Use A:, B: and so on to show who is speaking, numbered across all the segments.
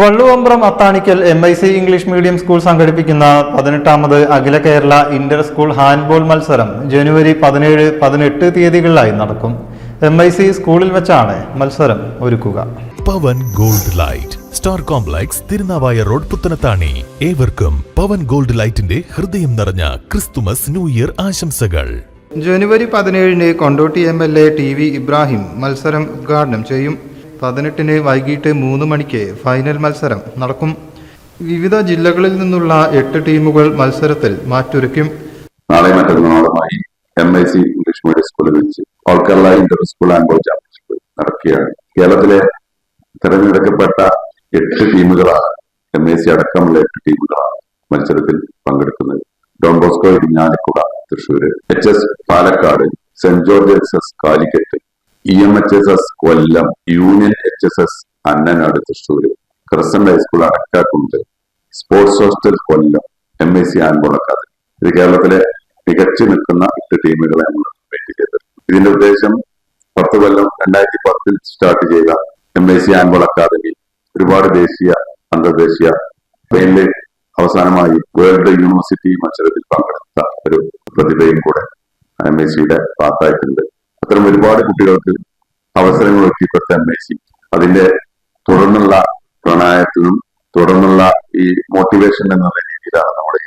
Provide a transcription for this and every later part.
A: Valluvambram Athanikkal M I C English medium school സംഘടിപ്പിക്കുന്ന പതിനെട്ടാമത് അഖില കേരള ഇന്റർ സ്കൂൾ ഹാൻഡ്ബോൾ മത്സരം ജനുവരി പതിനേഴ് പതിനെട്ട് തീയതികളിലായി നടക്കും. എം ഐ സി സ്കൂളിൽ വെച്ചാണ് മത്സരം ഒരുക്കുക.
B: Pavan gold light. Star complex Tirunavaya road Puthanathani. ഏവർക്കും പവൻ ഗോൾഡ് ലൈറ്റിന്റെ ഹൃദയം നിറഞ്ഞ ക്രിസ്തുമസ് ന്യൂ ഇയർ ആശംസകൾ.
A: ജനുവരി പതിനേഴിന് Kondotty M L A T V Ibrahim മത്സരം ഉദ്ഘാടനം ചെയ്യും. പതിനെട്ടിന് വൈകിട്ട് മൂന്ന് മണിക്ക് ഫൈനൽ മത്സരം നടക്കും. വിവിധ ജില്ലകളിൽ നിന്നുള്ള എട്ട് ടീമുകൾ മത്സരത്തിൽ മാറ്റുരയ്ക്കും.
C: നാളെ മറ്റന്നാളുമായി M I C English medium സ്കൂളിൽ വെച്ച് all Kerala inter school handball championship നടക്കുകയാണ്. കേരളത്തിലെ തെരഞ്ഞെടുക്കപ്പെട്ട എട്ട് ടീമുകളാണ് എം ഐ സി അടക്കമുള്ള എട്ട് ടീമുകളാണ് മത്സരത്തിൽ പങ്കെടുക്കുന്നത്. Don Bosco Irinjalakuda Thrissur H S Palakkad saint George H S Calicut E M H S S Kollam union H S S Annanad Thrissur crescent high school Adakkakundu sports hostel Kollam M I C handball academy. ഇത് കേരളത്തിലെ മികച്ചു നിൽക്കുന്ന എട്ട് ടീമുകളെ നമ്മൾ ഇതിന്റെ ഉദ്ദേശം പത്ത് കൊല്ലം രണ്ടായിരത്തി പത്തിൽ സ്റ്റാർട്ട് ചെയ്ത M I C handball academy ഒരുപാട് ദേശീയ അന്തർദേശീയ ട്രെയിനിൽ അവസാനമായി വേൾഡ് യൂണിവേഴ്സിറ്റി മത്സരത്തിൽ പങ്കെടുത്ത ഒരു പ്രതിഭയും കൂടെ എം ഐ സിയുടെ ഭാഗത്തായിട്ടുണ്ട് അത്തരം ഒരുപാട് കുട്ടികൾക്ക് അവസരങ്ങൾ ഒക്കെ എം എസ് സി അതിന്റെ തുടർന്നുള്ള പ്രണായത്തിനും തുടർന്നുള്ള ഈ മോട്ടിവേഷൻ എന്നുള്ള രീതിയിലാണ് നമ്മുടെ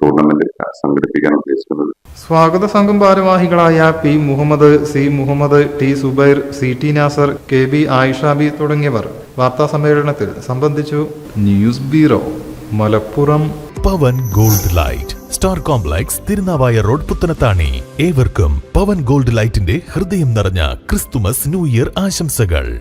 C: ടൂർണമെന്റ് സംഘടിപ്പിക്കാൻ ഉദ്ദേശിക്കുന്നത്.
A: സ്വാഗത സംഘം ഭാരവാഹികളായ P Muhammad C Muhammad T Zubair C T Nasar K B Ayishabi തുടങ്ങിയവർ വാർത്താ സമ്മേളനത്തിൽ സംബന്ധിച്ചു. News bureau Malappuram.
B: Pavan gold light. Star complex Tirunavaya road Puthanathani. ഏവർക്കും പവൻ ഗോൾഡ് ലൈറ്റിന്റെ ഹൃദയം നിറഞ്ഞ ക്രിസ്തുമസ് ന്യൂ ഇയർ ആശംസകൾ.